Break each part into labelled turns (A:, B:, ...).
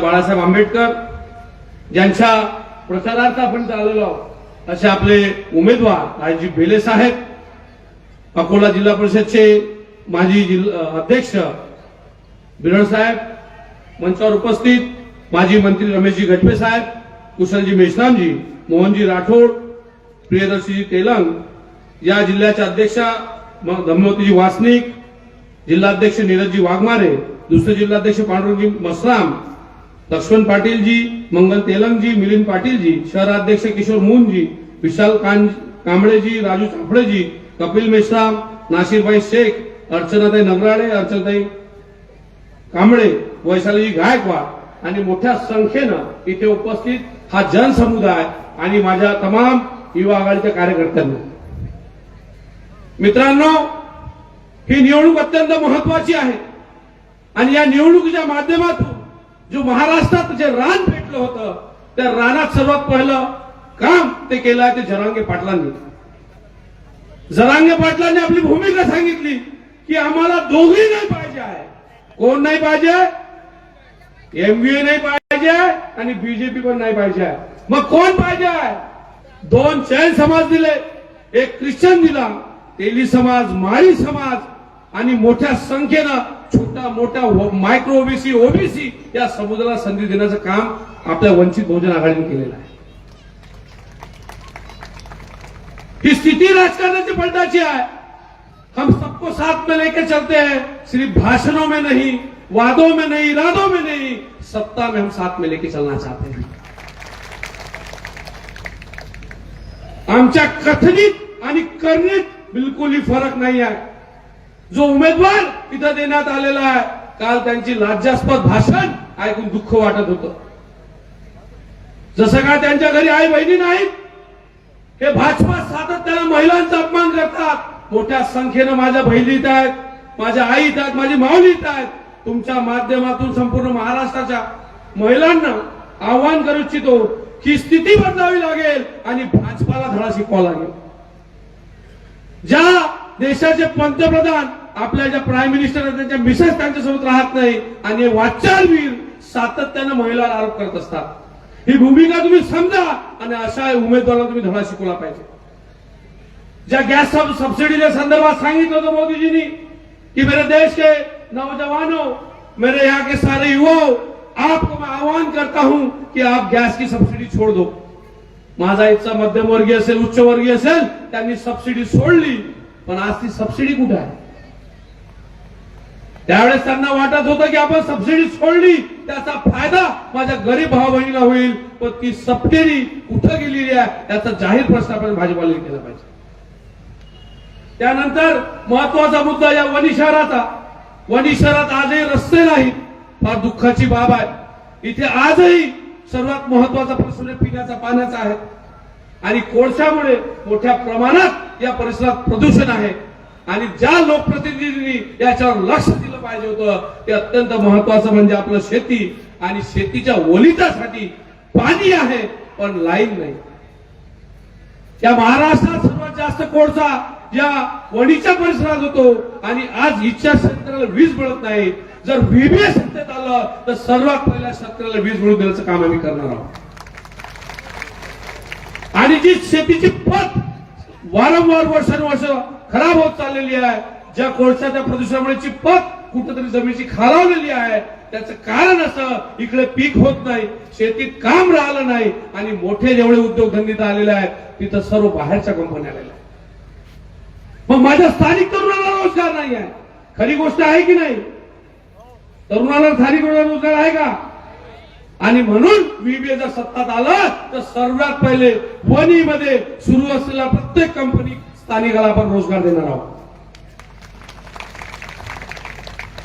A: बाळासाहेब आंबेडकर ज्यांच्या प्रचारार्थ आपण चाललेलो आहोत असे आपले उमेदवार राजीव भेले साहेब अकोला जिल्हा परिषदचे माजी जिल्हा अध्यक्ष बिरड साहेब मंचावर उपस्थित माजी मंत्री रमेशजी गजबे साहेब कुशलजी मेश्रामजी मोहनजी राठोड प्रियदर्शीजी तेलंग या जिल्ह्याच्या अध्यक्षा म- धम्मवतीजी वासनिक जिल्हाध्यक्ष नीरजजी वाघमारे दुसरे जिल्हाध्यक्ष पांडुरंगजी मसराम लक्ष्मण पाटीलजी मंगल तेलंगजी मिलिंद पाटीलजी शहराध्यक्ष किशोर मुनजी विशाल कांबळेजी राजू चाफडेजी कपिल मेश्राम नाशिरभाई शेख अर्चनाताई नगराळे अर्चनाताई कांबळे वैशालीजी गायकवाड आणि मोठ्या संख्येनं इथे उपस्थित हा जनसमुदाय आणि माझ्या तमाम युवा आघाडीच्या कार्यकर्त्यांना. मित्रांनो ही निवडणूक अत्यंत महत्वाची आहे आणि या निवडणुकीच्या माध्यमातून जो महाराष्ट्रात जे रान पेटलं होतं त्या रानात सर्वात पहिलं काम ते केलं आहे ते जरांगे पाटलांनी. जरांगे पाटलांनी आपली भूमिका सांगितली की आम्हाला दोघी नाही पाहिजे आहे. कोण नाही पाहिजे? एमव्हीए नाही पाहिजे आणि बीजेपी पण नाही पाहिजे आहे. मग कोण पाहिजे आहे? दोन जैन समाज दिले एक ख्रिश्चन दिला तेली समाज माळी समाज आणि मोठ्या संख्येनं छोटा मोठा मायक्रो ओबीसी ओबीसी या समुद्राला संधी देण्याचं काम आपल्या वंचित बहुजन आघाडीने केलेलं आहे. ही स्थिती राजकारणाची पलटाची आहे. हम सबको साथ में लेके चलते हैं. सिर्फ भाषणों में नहीं वादों में नहीं इरादों में नहीं सत्ता में हम साथ में लेके चलना चाहते हैं। आमच्या कथनीत आणि करणीत बिलकुलही फरक नाही आहे. जो उमेदवार इथं देण्यात आलेला आहे काल त्यांची लाज्यास्पद भाषण ऐकून दुःख वाटत होतं. जसं काय त्यांच्या घरी आई बहिणी नाहीत हे भाजपा सातत्यानं महिलांचा अपमान करतात. मोठ्या संख्येनं माझ्या बहिणी येत आहेत माझ्या आई इथं आहेत माझी माऊली इथं आहेत. तुमच्या माध्यमातून संपूर्ण महाराष्ट्राच्या महिलांना आव्हान करू इच्छितो की स्थिती बदलावी लागेल आणि भाजपाला धडा शिकवा लागेल. ज्या देशाचे पंतप्रधान आपल्या ज्या प्राईम मिनिस्टर त्यांच्या मिसेस त्यांच्यासोबत राहत नाही. आणि वाचालवीर सातत्यानं महिलावर आरोप करत असतात. ही भूमिका तुम्ही समजा आणि अशा उमेदवाराला तुम्ही धडा शिकवला पाहिजे. ज्या गॅस सबसिडीच्या संदर्भात सांगितलं होतं मोदीजींनी कि मेरे देश के नौजवानों मेरे यहाँ के सारे युवाओं आपको मैं आह्वान करता हूं कि आप गॅस की सबसिडी छोड़ दो। माझा इथचा मध्यमवर्गीय असेल उच्चवर्गीय असेल त्यांनी सबसिडी सोडली पण आज ती सबसिडी कुठे आहे? त्यावेळेस त्यांना वाटत होतं की आपण सबसिडी सोडली. त्याचा फायदा माझ्या गरीब भाऊ बहिणीला होईल. पण ती सबसिडी कुठं गेलेली आहे याचा जाहीर प्रश्न आपण भाजपाला केला पाहिजे. त्यानंतर महत्त्वाचा मुद्दा या वनी शहराचा. शहरात आजही रस्ते नाहीत. फार दुःखाची बाब आहे. इथे आजही सर्वात महत्त्वाचा प्रश्न पिण्याचा पाण्याचा आहे. आणि कोळशामुळे मोठ्या प्रमाणात या परिसरात प्रदूषण आहे. आणि ज्या लोकप्रतिनिधींनी याच्यावर लक्ष दिलं पाहिजे होतं ते अत्यंत महत्वाचं म्हणजे आपलं शेती आणि शेतीच्या ओलितासाठी पाणी आहे पण लाईन नाही. या महाराष्ट्रात सर्वात जास्त कोळसा या वडीच्या परिसरात होतो आणि आज इच्छा शेतकऱ्याला वीज मिळत नाही. जर व्हीबीए सत्तेत आलं तर सर्वात पहिल्या शेतकऱ्याला वीज मिळवून देण्याचं काम आम्ही करणार आहोत. आणि जी शेतीची पत वारंवार वर्षानुवर्ष खराब होत चाललेली आहे. ज्या कोळशाच्या प्रदूषणामुळे ची पत कुठेतरी जमिनीची खालावलेली आहे. त्याचं कारण असं इकडे पीक होत नाही शेतीत काम राहिलं नाही आणि मोठे जेवढे उद्योगधंदे आलेले आहेत तिथं सर्व बाहेरच्या कंपन्या आलेल्या आहेत. मग माझ्या स्थानिक तरुणाला रोजगार नाही आहे. खरी गोष्ट आहे की नाही? तरुणाला स्थानिक रोजगार आहे का? आणि म्हणून विबीए जर सत्तात आलं तर सर्वात पहिले वणीमध्ये सुरू असलेल्या प्रत्येक कंपनी स्थानिकाला आपण रोजगार देणार आहोत.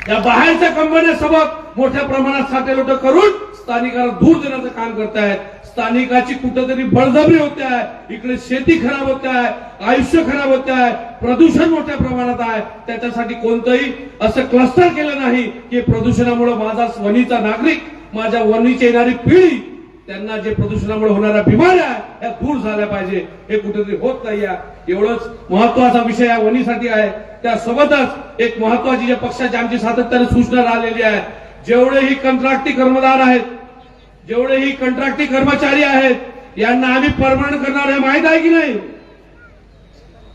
A: या बाहेरच्या कंपन्यासोबत मोठ्या प्रमाणात साठेलोट करून स्थानिकाला दूर देण्याचं काम करतायत. स्थानिकाची कुठेतरी बळजबरी होते आहे. इकडे शेती खराब होते आहे. आयुष्य खराब होते आहे. प्रदूषण मोठ्या प्रमाणात आहे. त्याच्यासाठी कोणतंही असं क्लस्टर केलं नाही की प्रदूषणामुळे माझा वनीचा नागरिक माझ्या वनीची येणारी पिढी त्यांना जे प्रदूषणामुळे होणाऱ्या बिमाऱ्या आहे, दूर झाल्या पाहिजे. हे कुठेतरी होत नाही एवढंच महत्त्वाचा विषय या वनीसाठी आहे. त्यासोबतच एक महत्वाची ज्या पक्षाची आमची सातत्याने सूचना राहिलेली आहे जेवढेही कंत्राटी कर्मदार आहेत जेवढेही कंत्राटी कर्मचारी आहेत यांना आम्ही परमनंट करणार हे माहीत आहे की नाही?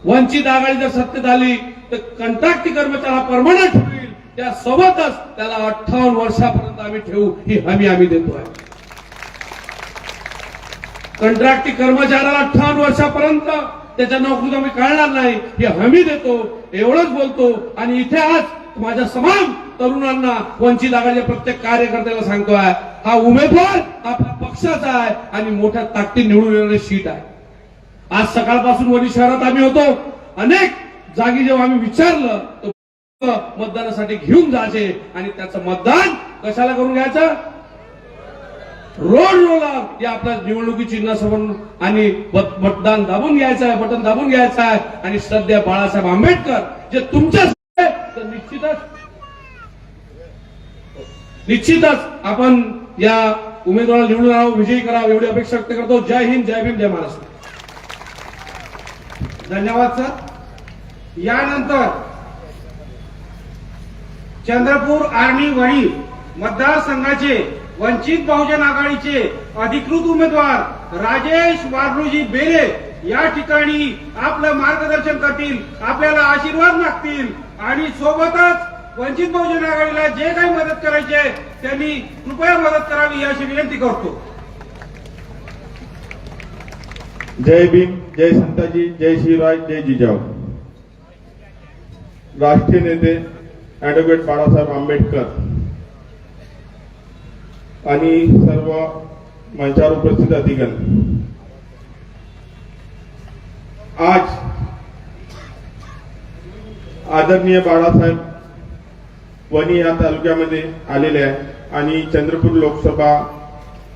A: वंचित आघाडी जर सत्तेत आली तर कंत्राटी कर्मचारी हा परमनंट होईल. त्यासोबतच त्याला अठ्ठावन्न वर्षापर्यंत आम्ही ठेवू ही हमी आम्ही देतो आहे. कंत्राटी कर्मचाऱ्याला अठ्ठावन्न वर्षापर्यंत त्याच्या नोकरीत आम्ही काढणार नाही हे हमी देतो एवढंच बोलतो. आणि इथे आज माझ्या समान तरुणांना वंचित आघाडीच्या प्रत्येक कार्यकर्त्याला सांगतोय हा उमेदवार आपल्या पक्षाचा आहे आणि मोठ्या ताकदी निवडून येणारी शीट आहे. आज सकाळपासून वणी शहरात आम्ही होतो. अनेक जागी जेव्हा आम्ही विचारलं तर मतदानासाठी घेऊन जायचे आणि त्याचं मतदान कशाला करून घ्यायचं? रोड रोला या आपल्या निवडणुकी चिन्हासमोर आणि मतदान दाबून घ्यायचं आहे बटन दाबून घ्यायचं आहे. आणि सध्या बाळासाहेब आंबेडकर जे तुमच्या निश्चितच निश्चितच आपण या उमेदवाराला निवडून आणावं विजयी करावं एवढी अपेक्षा व्यक्त करतो. जय हिंद जय भीम जय महाराष्ट्र.
B: धन्यवाद सर. यानंतर चंद्रपूर आर्मी वणी मतदारसंघाचे वंचित बहुजन आघाडीचे अधिकृत उमेदवार राजेश वारलूजी बेले या ठिकाणी आपलं मार्गदर्शन करतील आपल्याला आशीर्वाद मागतील आणि सोबतच वंचित बहुजन आघाडीला जे काही मदत करायची आहे त्यांनी कृपया मदत करावी अशी विनंती करतो.
C: जय भीम जय संताजी जय शिवराय जय जिजाऊ. राष्ट्रीय नेते ऍडव्होकेट बाळासाहेब आंबेडकर. आणि सर्व मंचावर उपस्थित अधिकारी आज आदरणीय बाळासाहेब वणी या तालुक्यामध्ये आलेले आहे आणि चंद्रपूर लोकसभा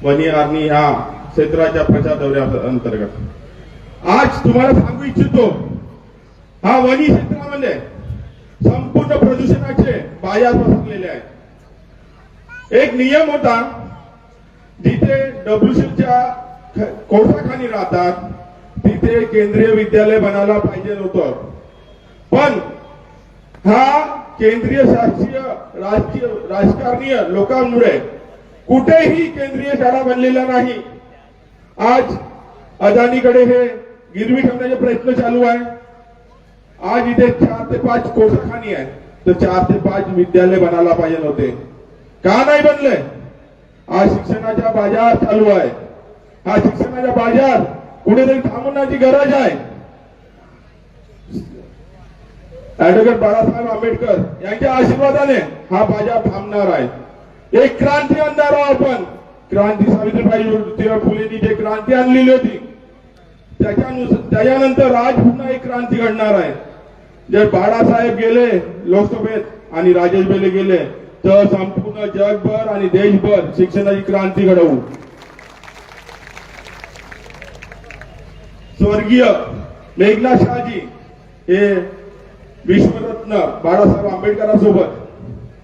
C: वणी आर्णी ह्या क्षेत्राच्या प्रचार दौऱ्या अंतर्गत आज तुम्हाला सांगू इच्छितो हा वणी क्षेत्रामध्ये संपूर्ण प्रदूषणाचे बाजार पसरलेले आहेत. एक नियम होता जिथे डब्ल्यूसीच्या कोळसा राहतात तिथे केंद्रीय विद्यालय बनायला पाहिजे होतं पण हा केंद्रीय शासकीय राजकीय राजकारणीय लोकांमुळे कुठेही केंद्रीय शाळा बनलेल्या नाही. आज अदानीकडे हे गिरवी ठेवण्याचे प्रयत्न चालू आहे. आज इथे चार ते पाच कोळसाखानी आहे तर चार ते पाच विद्यालय बनायला पाहिजे होते. का नाही बनले? हा शिक्षणाचा बाजार चालू आहे. हा शिक्षणाचा बाजार कुठेतरी थांबवण्याची गरज आहे. ऍडव्होकेट बाळासाहेब आंबेडकर यांच्या आशीर्वादाने हा बाजार थांबणार आहे. एक क्रांती आणणार आहोत आपण. क्रांती सावित्रीबाई ज्योतिबा फुलेंनी जे क्रांती आणलेली होती त्याच्यानुसार त्याच्यानंतर आज पुन्हा एक क्रांती घडणार आहे. जर बाळासाहेब गेले लोकसभेत आणि राजेश बेले गेले तर संपूर्ण जगभर आणि देशभर शिक्षणाची क्रांती घडवू. स्वर्गीय मेघना शहाजी हे विश्वरत्न बाळासाहेब आंबेडकरांसोबत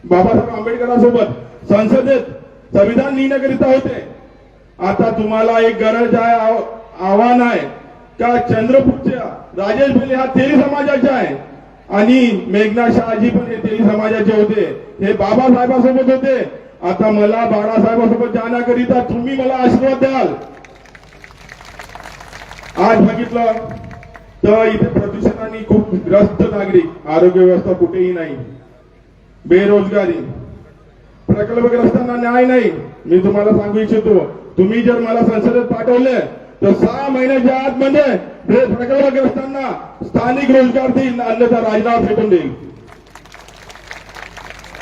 C: बाबासाहेब आंबेडकरांसोबत संसदेत संविधान लिहिण्याकरिता होते. आता तुम्हाला एक गरज आहे आव- आव्हान आहे का? चंद्रपूरच्या राजेश बेले हा तेली समाजाचे आहे. आणि मेघना शहाजी पण हे तेली समाजाचे होते. हे बाबासाहेबांसोबत होते. आता मला बाळासाहेबांसोबत जाण्याकरिता तुम्ही मला आशीर्वाद द्याल. आज बघितलं तर इथे प्रदूषणाने खूप ग्रस्त नागरिक आरोग्य व्यवस्था कुठेही नाही. बेरोजगारी. प्रकल्पग्रस्तांना न्याय नाही. मी तुम्हाला सांगू इच्छितो तुम्ही जर मला संसदेत पाठवले तर सहा महिन्याच्या आतमध्ये म्हणजे हे प्रकल्पग्रस्तांना स्थानिक रोजगार देईल अन्यथा राजीनामा फेकून देईल.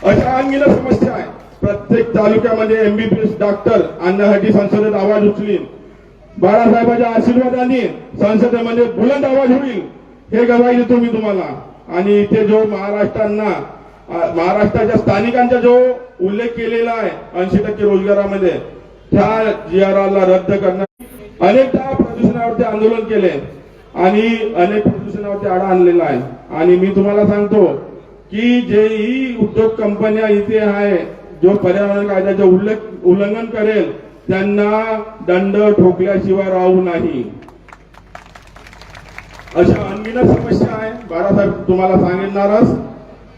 C: अशा अंगीन समस्या आहे. प्रत्येक तालुक्यामध्ये एमबीबीएस डॉक्टर आणण्यासाठी संसदेत आवाज उचलील बाळासाहेबांच्या आशीर्वादाने संसदेमध्ये बुलंद आवाज होईल. हे गवाही देतो मी तुम्हाला. आणि इथे जो महाराष्ट्रांना महाराष्ट्राच्या स्थानिकांचा जो उल्लेख केलेला आहे ऐंशी टक्के रोजगारामध्ये त्या जी आर ला रद्द करण्यात अनेकदा प्रदूषणावरती आंदोलन केले. आणि अनेक प्रदूषणावरती आडा आणलेला आहे. आणि मी तुम्हाला सांगतो की जे ही उद्योग कंपन्या इथे आहे जो पर्यावरण कायद्याचे उल्लेख उल्लंघन करेल त्यांना दंड ठोकल्याशिवाय राहू नाही. अशा अनगिनत समस्या आहे. बाळासाहेब तुम्हाला सांगणारच.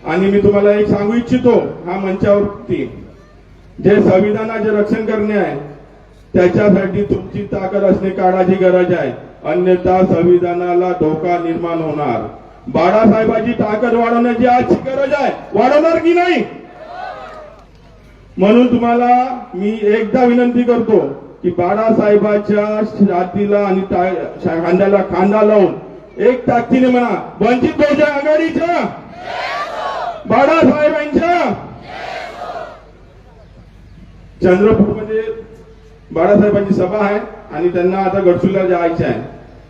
C: आणि मी तुम्हाला एक सांगू इच्छितो हा मंचावरती. जे संविधानाचे रक्षण करणे आहे त्याच्यासाठी तुमची ताकद असणे काळाची गरज आहे. अन्यथा संविधानाला धोका निर्माण होणार. बाळासाहेबांची ताकद वाढवण्याची आजची गरज आहे. वाढवणार की नाही? म्हणून तुम्हाला मी एकदा विनंती करतो की बाळासाहेबाच्या छातीला आणि खांद्याला खांदा लावून एक ताकदीने म्हणा वंचित बहुजन आघाडीच्या? बाळासाहेबांच्या? चंद्रपूरमध्ये बाळासाहेबांची सभा आहे आणि त्यांना आता गडचुल्ला जायचे आहे.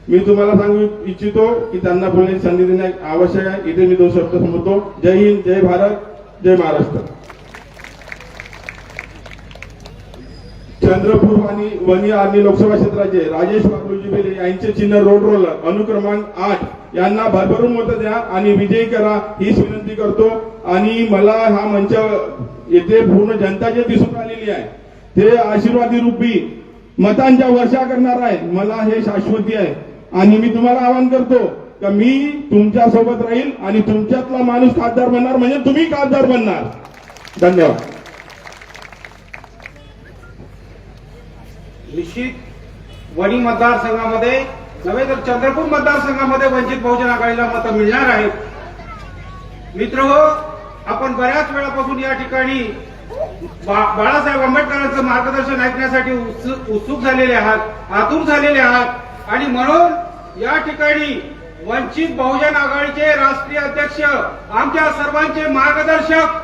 C: मी तुम्हाला सांगू इच्छितो की त्यांना बोलण्याची संधी देणे आवश्यक आहे. इथे मी दोन शब्द समजतो जय हिंद जय भारत जय महाराष्ट्र. चंद्रपूर आणि वनी आर्मी लोकसभा क्षेत्राचे राजेश बाबूजी बेले यांचे चिन्ह रोड रोलर अनुक्रमांक आठ. यांना भरभरून मत द्या आणि विजयी करा हीच विनंती करतो. आणि मला हा मंच येथे पूर्ण जनता जे दिसून आलेली आहे. ते आशीर्वादी रूपी मतांच्या वर्षा करणार आहे. मला हे शाश्वती आहे. आणि मी तुम्हाला आवाहन करतो का मी तुमच्यासोबत राहील आणि तुमच्यातला माणूस खासदार बनणार म्हणजे तुम्ही खासदार बनणार. धन्यवाद.
B: निश्चित वणी मतदारसंघामध्ये नव्हे तर चंद्रपूर मतदारसंघामध्ये वंचित बहुजन आघाडीला मतं मिळणार आहेत. मित्र हो आपण बऱ्याच वेळापासून या ठिकाणी बाळासाहेब आंबेडकरांचं मार्गदर्शन ऐकण्यासाठी उत्सुक झालेले आहात आतुर झालेले आहात. आणि म्हणून या ठिकाणी वंचित बहुजन आघाडीचे राष्ट्रीय अध्यक्ष आमच्या सर्वांचे मार्गदर्शक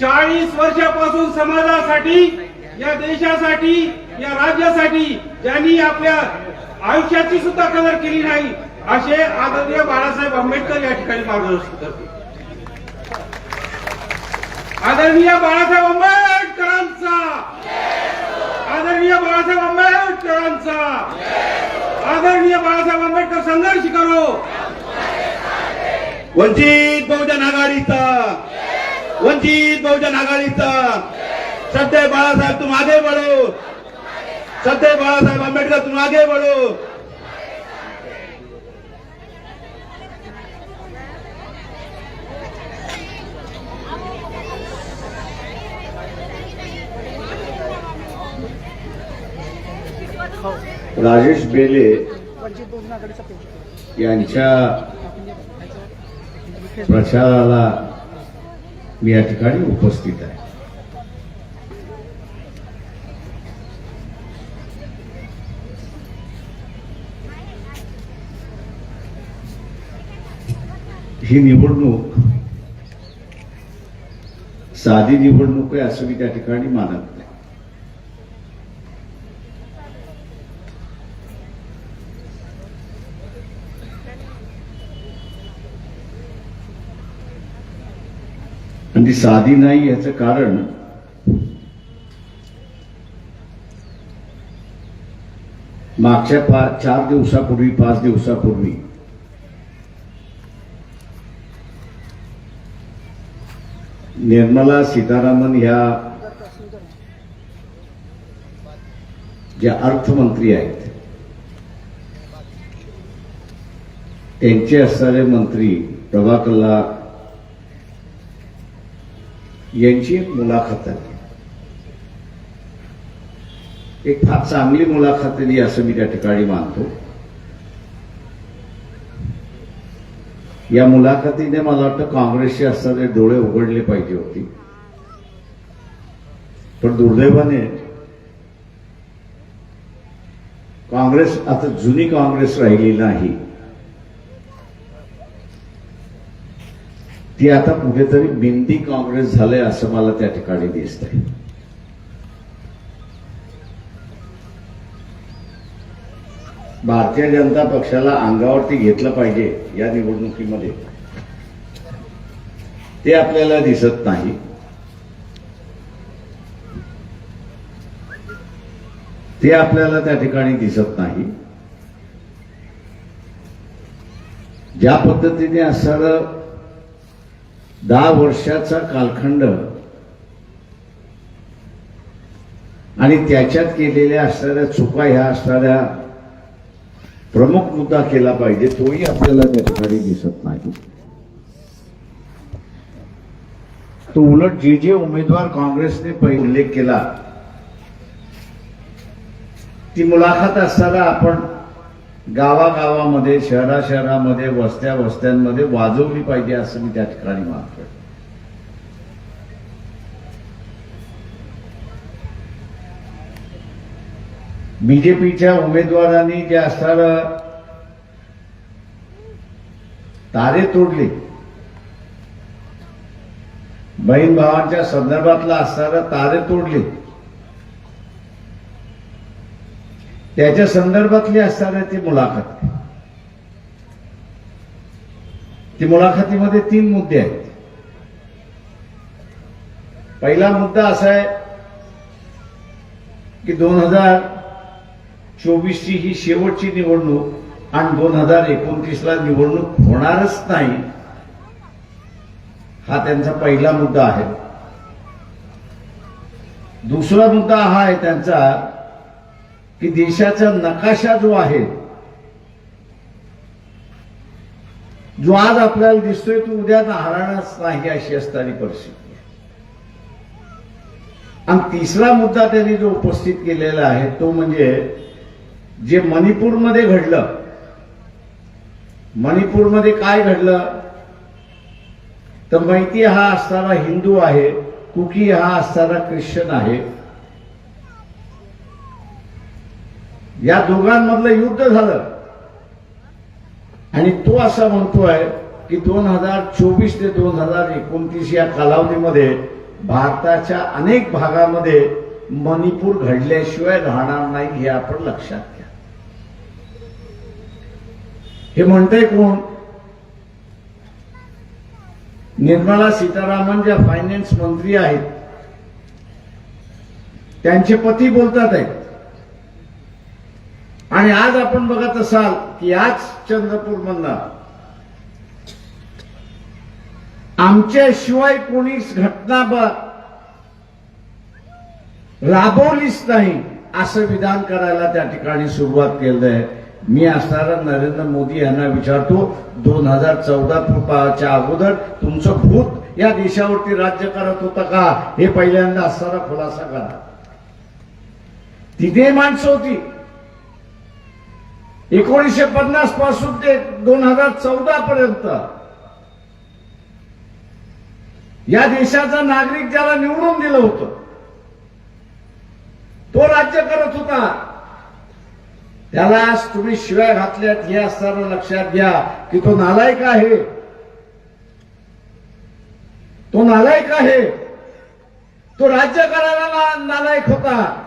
B: चाळीस वर्षापासून समाजासाठी या देशासाठी या राज्यासाठी ज्यांनी आपल्या आयुष्याची सुद्धा कदर केली नाही असे आदरणीय बाळासाहेब आंबेडकर या ठिकाणी मार्गदर्शन करते आदरणीय बाळासाहेब आंबेडकरांचा. आदरणीय बाळासाहेब आंबेडकरांचा. आदरणीय बाळासाहेब आंबेडकर संघर्ष करो.
D: वंचित बहुजन आघाडीचा. वंचित बहुजन आघाडीचा. सत्य बाळासाहेब तुम आगे बढ़ो सत्य बाळासाहेब आंबेडकर तुम आगे बढ़ो
E: राजेश बेले यांच्या प्रचाराला मी या ठिकाणी उपस्थित आहे. ही निवडणूक साधी निवडणूक आहे असं मी त्या ठिकाणी मानत नाही. आणि ती साधी नाही याचं कारण मागच्या पा चार दिवसापूर्वी पाच दिवसापूर्वी. निर्मला सीतारामन ह्या ज्या अर्थमंत्री आहेत त्यांचे असणारे मंत्री प्रभाकरला यांची एक मुलाखत आली एक फार चांगली मुलाखत दिली असं मी त्या ठिकाणी मानतो. या मुलाखतीने मला वाटतं काँग्रेसचे असणारे डोळे उघडले पाहिजे होते. पण दुर्दैवाने काँग्रेस आता जुनी काँग्रेस राहिली नाही. ती आता कुठेतरी बिंदी काँग्रेस झालंय असं मला त्या ठिकाणी दिसतंय. भारतीय जनता पक्षाला अंगावरती घेतलं पाहिजे या निवडणुकीमध्ये. ते आपल्याला दिसत नाही. ते आपल्याला त्या ठिकाणी दिसत नाही. ज्या पद्धतीने असणारं दहा वर्षाचा कालखंड. आणि त्याच्यात केलेल्या असणाऱ्या चुका ह्या असणाऱ्या प्रमुख मुद्दा केला पाहिजे तोही आपल्याला त्या ठिकाणी दिसत नाही. तो उलट जे जे उमेदवार काँग्रेसने पहिले उल्लेख केला ती मुलाखत असताना आपण गावागावामध्ये शहरा शहरामध्ये वस्त्या वस्त्यांमध्ये वाजवली पाहिजे असं मी त्या ठिकाणी मानतोय बीजेपीच्या उमेदवारांनी जे असणार तारे तोडले. बहीण भावांच्या संदर्भातला असणारं तारे तोडले. त्याच्या संदर्भातली असणारी ती मुलाखत. ती मुलाखतीमध्ये तीन मुद्दे आहेत. पहिला मुद्दा असा आहे की दोन हजार चोवीसची ही शेवटची निवडणूक आणि दोन हजार एकोणतीसला निवडणूक होणारच नाही हा त्यांचा पहिला मुद्दा आहे. दुसरा मुद्दा हा आहे त्यांचा की देशाचा नकाशा जो आहे जो आज आपल्याला दिसतोय तो उद्या राहणारच नाही अशी असणारी परिस्थिती आहे. आणि तिसरा मुद्दा त्यांनी जो उपस्थित केलेला आहे तो म्हणजे जे मणिपूरमध्ये घडलं मणिपूरमध्ये काय घडलं तर मैती हा असणारा हिंदू आहे कुकी हा असणारा ख्रिश्चन आहे या दोघांमधलं युद्ध झालं. आणि तो असं म्हणतोय की दोन हजार चोवीस ते दोन हजार एकोणतीस या कालावधीमध्ये भारताच्या अनेक भागामध्ये मणिपूर घडल्याशिवाय राहणार नाही हे आपण लक्षात घ्या. हे म्हणतंय कोण? निर्मला सीतारामन ज्या फायनान्स मंत्री आहेत त्यांचे पती बोलतात आहेत. आणि आज आपण बघत असाल की आज चंद्रपूरमधनं आमच्याशिवाय कोणीच घटना राबवलीच नाही असं विधान करायला त्या ठिकाणी सुरुवात केलं आहे मी असणारा नरेंद्र मोदी यांना विचारतो दोन हजार चौदा अगोदर तुमचं भूत या देशावरती राज्य करत होतं का? हे पहिल्यांदा असणारा खुलासा करा. तिथे माणसं होती. एकोणीसशे पन्नासपासून ते दोन हजार चौदा पर्यंत. या देशाचा नागरिक ज्याला निवडून दिलं होतं तो राज्य करत होता. त्याला आज तुम्ही शिवाय घातल्यात हे असताना लक्षात घ्या की तो नालायक आहे. तो नालायक आहे. तो राज्य करायला नालायक होता.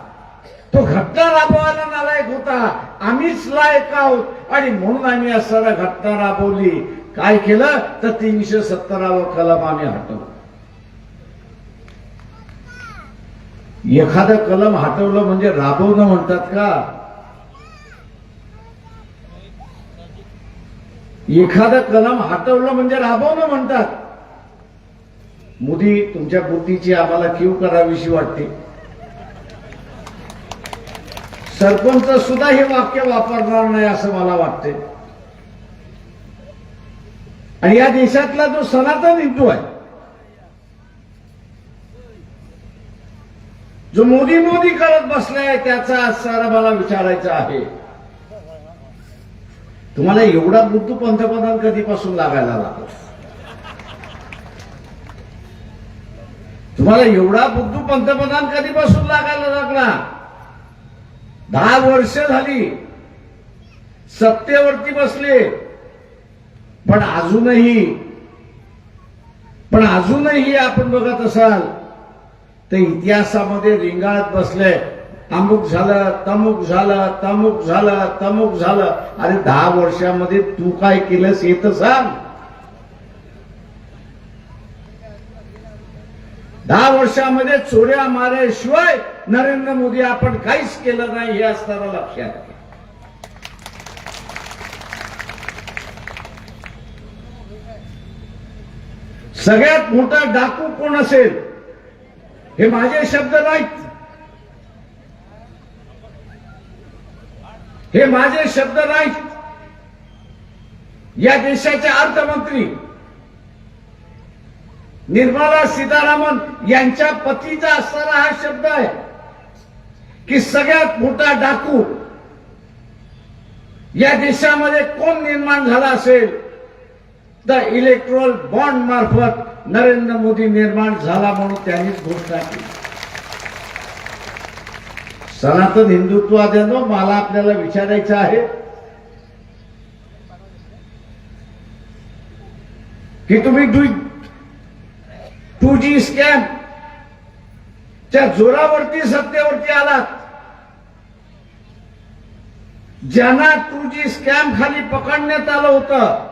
E: तो घटना राबवायला नालायक होता. आम्हीच लायक आहोत. आणि म्हणून आम्ही असताना घटना राबवली. काय केलं? तर तीनशे सत्तरावा कलम आम्ही हटवलं. एखादं कलम हटवलं म्हणजे राबवणं म्हणतात का? एखादं कलम हटवलं म्हणजे राबवणं म्हणतात. मोदी तुमच्या बुद्धीची आम्हाला कीव करावीशी वाटते? सरपंच सुद्धा हे वाक्य वापरणार नाही असं मला वाटते आणि या देशातला जो सनातन हिंदू आहे जो मोदी मोदी करत बसलाय त्याचा सारा मला विचारायचं आहे. तुम्हाला एवढा बुद्धू पंतप्रधान कधीपासून लागायला लागला? तुम्हाला एवढा बुद्धू पंतप्रधान कधीपासून लागायला लागला? दहा वर्ष झाली. सत्तेवरती बसले. पण अजूनही पण अजूनही आपण बघत असाल तर इतिहासामध्ये रिंगाळत बसले. अमुक झालं तमुक झालं तमुक झालं तमुक झालं. अरे दहा वर्षामध्ये तू काय केलंस हे तर सांग. दहा वर्षामध्ये चोऱ्या माऱ्याशिवाय नरेंद्र मोदी आपण काहीच केलं नाही हे असताना लक्षात घ्या. सगळ्यात मोठा डाकू कोण असेल हे माझे शब्द नाहीत हे माझे शब्द नाहीत या देशाचे अर्थमंत्री निर्मला सीतारामन यांच्या पतीचा असणारा हा शब्द आहे की सगळ्यात मोठा डाकू या देशामध्ये कोण निर्माण झाला असेल? तर इलेक्ट्रॉल बॉन्ड मार्फत नरेंद्र मोदी निर्माण झाला म्हणून त्यांनीच घोषणा केली. सनातन हिंदुत्वाद्यांनो मला आपल्याला विचारायचं आहे की तुम्ही टू जी स्कॅम च्या जोरावरती सत्तेवरती आलात. ज्यांना टू जी स्कॅम खाली पकडण्यात आलं होतं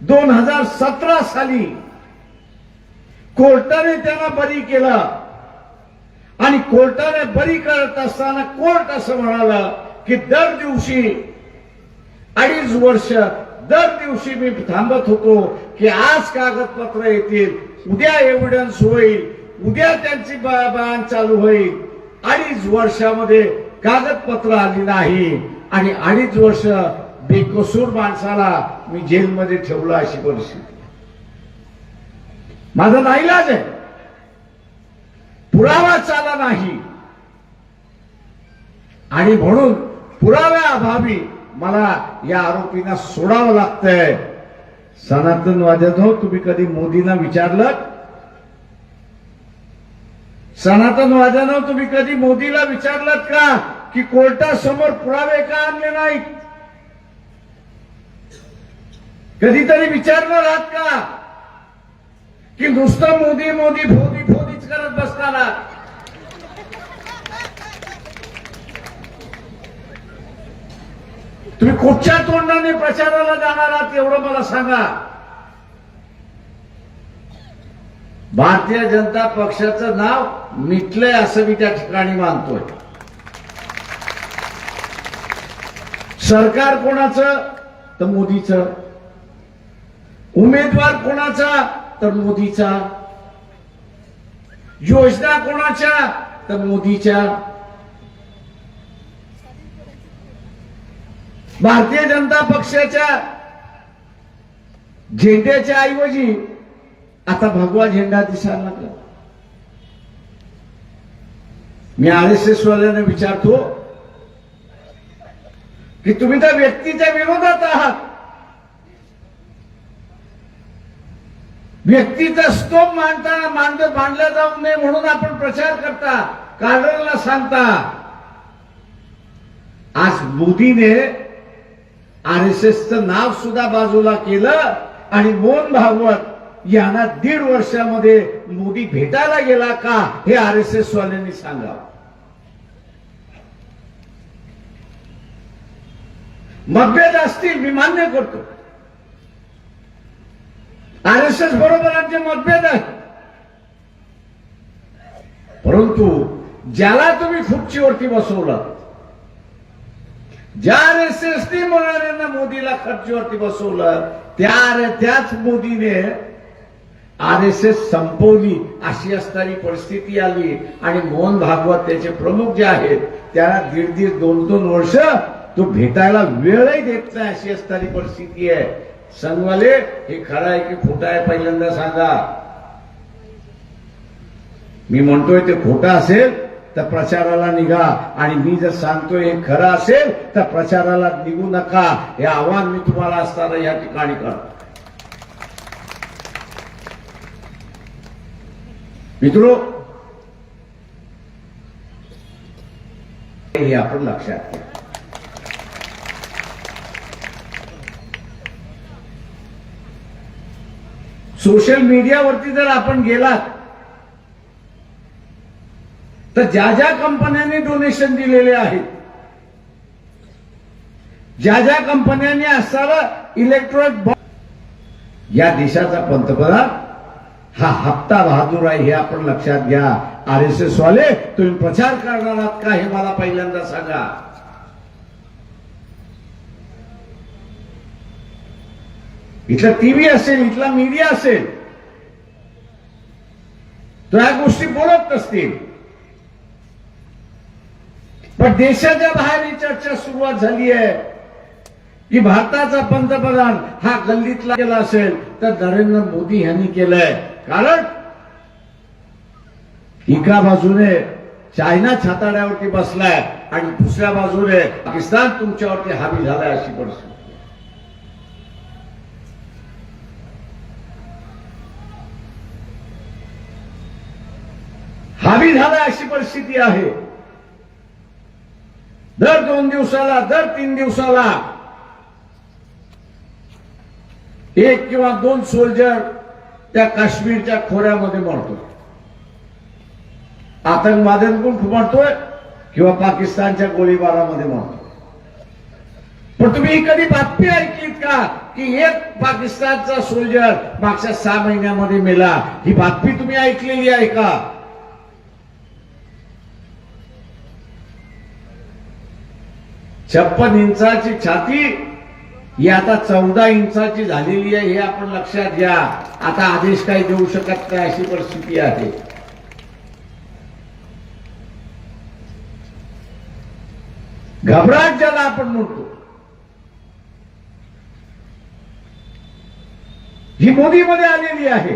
E: दोन हजार सतरा साली कोर्टाने त्यांना बरी केलं. आणि कोर्टाने बरी करत असताना कोर्ट असं म्हणाला की दर दिवशी अडीच वर्ष दर दिवशी मी थांबत होतो की आज कागदपत्र येतील उद्या एव्हिडन्स होईल उद्या त्यांची ब- बयान चालू होईल. अडीच वर्षामध्ये कागदपत्र आली नाही. आणि अडीच वर्ष बेकसूर माणसाला मी जेलमध्ये ठेवलं अशी परिस्थिती. माझा नाईलाज आहे. पुरावा चाला नाही. आणि म्हणून पुराव्या अभावी मला या आरोपींना सोडावं लागतंय. सनातनवाद्यानो हो, तुम्ही कधी मोदींना विचारलं? सनातनवाद्यानं तुम्ही कधी मोदीला विचारलात का? की कोर्टासमोर पुरावे का आणले नाहीत? कधीतरी विचारणार आहात का? की नुसतं मोदी मोदी फोदी फोदीच करत बसताना तुम्ही कुठच्या तोंडाने प्रचाराला जाणार आहात एवढं मला सांगा. भारतीय जनता पक्षाचं नाव मिटलंय असं मी त्या ठिकाणी मानतोय. सरकार कोणाचं? तर मोदीचं. उमेदवार कोणाचा? तर मोदीचा. योजना कोणाच्या? तर मोदीच्या. भारतीय जनता पक्षाच्या झेंड्याच्या ऐवजी आता भगवा झेंडा दिसायला लागला. मी आर एस एस वाल्याने विचारतो की तुम्ही त्या व्यक्तीच्या विरोधात आहात. व्यक्तीचा स्तोप मांडताना मांड मांडला जाऊ नये म्हणून आपण प्रचार करता कारणला सांगता. आज मोदीने आर एस एसचं नाव सुद्धा बाजूला केलं आणि मोहन भागवत यांना दीड वर्षामध्ये मोदी भेटायला गेला का हे आर एस एस वाल्यांनी सांगावं. मतभेद असतील मी मान्य करतो. आर एस एस बरोबर आमचे मतभेद आहेत. परंतु ज्याला तुम्ही खुर्चीवरती बसवलं ज्या आर एस नरेंद्र मोदीला खुर्चीवरती बसवलं त्या त्याच मोदीने आर एस एस संपवली अशी असणारी परिस्थिती आली. आणि मोहन भागवत त्याचे प्रमुख जे आहेत त्याला दीड दीड दोन दोन वर्ष तो भेटायला वेळही देत नाही अशी असणारी परिस्थिती आहे. संघवाले हे खरं आहे की खोटं आहे पहिल्यांदा सांगा. मी म्हणतोय ते खोटं असेल तर प्रचाराला निघा. आणि मी जर सांगतोय हे खरं असेल तर प्रचाराला निघू नका. हे आव्हान मी तुम्हाला असताना या ठिकाणी करतो. मित्रो हे आपण लक्षात घ्या. सोशल मीडियावरती जर आपण गेलात तर ज्या ज्या कंपन्यांनी डोनेशन दिलेले आहेत ज्या ज्या कंपन्यांनी असणारा इलेक्ट्रॉनिक या देशाचा पंतप्रधान हा हप्ता बहादूर आहे हे आपण लक्षात घ्या. आर एस एस वाले तुम्ही प्रचार करणार आहात का हे मला पहिल्यांदा सांगा. इथला टीव्ही असेल इथला मीडिया असेल तर ह्या गोष्टी बोलत नसतील. पण देशाच्या बाहेर ही चर्चा सुरुवात झाली आहे. की भारताचा पंतप्रधान हा गल्लीतला केला असेल तर नरेंद्र मोदी यांनी केलंय. कारण एका बाजूने चायना छाताड्यावरती बसलाय आणि दुसऱ्या बाजूने पाकिस्तान तुमच्यावरती हावी झालाय अशी परिस्थिती हावी झालाय अशी परिस्थिती आहे. दर दोन दिवसाला दर तीन दिवसाला. एक किंवा दोन सोल्जर त्या काश्मीरच्या खोऱ्यामध्ये मरतो. आतंकवाद्यांकडून मरतोय किंवा पाकिस्तानच्या गोळीबारामध्ये मरतो. पण तुम्ही कधी बातमी ऐकलीत का की एक पाकिस्तानचा सोल्जर मागच्या सहा महिन्यामध्ये मेला? ही बातमी तुम्ही ऐकलेली आहे का? छप्पन इंचाची छाती ही आता चौदा इंचाची झालेली आहे हे आपण लक्षात घ्या. आता आदेश काही देऊ शकत नाही अशी परिस्थिती आहे. घबराट ज्याला आपण म्हणतो. ही मोदीमध्ये आलेली आहे.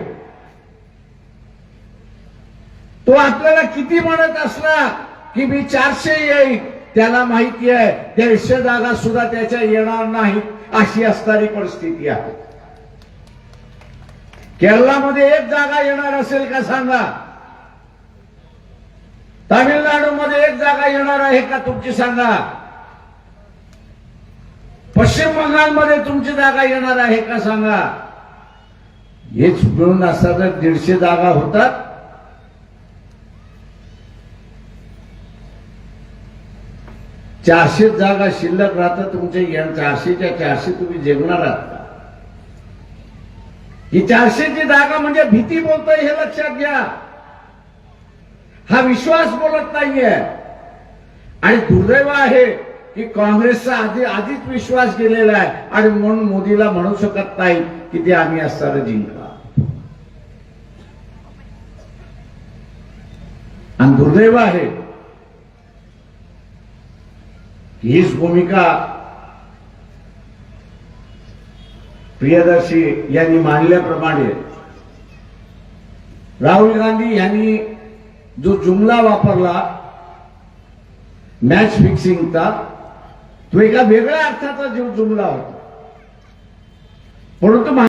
E: तो आपल्याला किती म्हणत असला की मी चारशे येईल त्याला माहिती आहे दीडशे जागा सुद्धा त्याच्या येणार नाही अशी असणारी परिस्थिती आहे. केरळामध्ये एक जागा येणार असेल का सांगा? तामिळनाडूमध्ये एक जागा येणार आहे का तुमची सांगा? पश्चिम बंगालमध्ये तुमची जागा येणार आहे का सांगा? हेच मिळून असताना दीडशे जागा होतात चारशे जागा शिल्लक राहतात तुमच्या या चारशेच्या चारशे तुम्ही जगणार आहात का? ही चारशेची जागा म्हणजे भीती बोलतोय हे लक्षात घ्या. हा विश्वास बोलत नाहीये. आणि दुर्दैव आहे की काँग्रेसचा आधी आधीच विश्वास गेलेला आहे. आणि म्हणून मोदीला म्हणू शकत नाही की ते आम्ही असताना जिंकला. आणि दुर्दैव आहे हीच भूमिका प्रियदर्शी यांनी मांडल्याप्रमाणे राहुल गांधी यांनी जो जुमला वापरला मॅच फिक्सिंगचा तो एका वेगळ्या अर्थाचा जो जुमला होता. परंतु